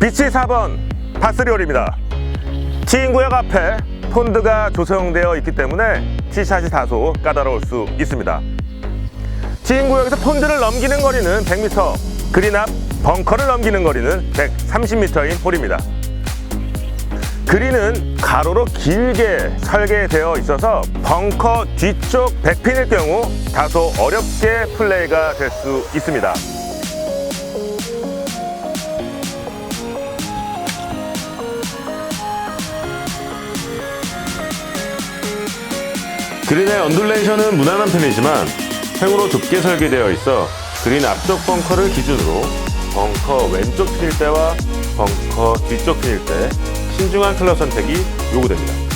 비치 4번 파스리홀입니다. 티인 구역 앞에 폰드가 조성되어 있기 때문에 티샷이 다소 까다로울 수 있습니다. 티인 구역에서 폰드를 넘기는 거리는 100m, 그린 앞 벙커를 넘기는 거리는 130m인 홀입니다. 그린은 가로로 길게 설계되어 있어서 벙커 뒤쪽 백핀일 경우 다소 어렵게 플레이가 될 수 있습니다. 그린의 언듈레이션은 무난한 편이지만 횡으로 좁게 설계되어 있어 그린 앞쪽 벙커를 기준으로 벙커 왼쪽 핀일 때와 벙커 뒤쪽 핀일 때 신중한 클럽 선택이 요구됩니다.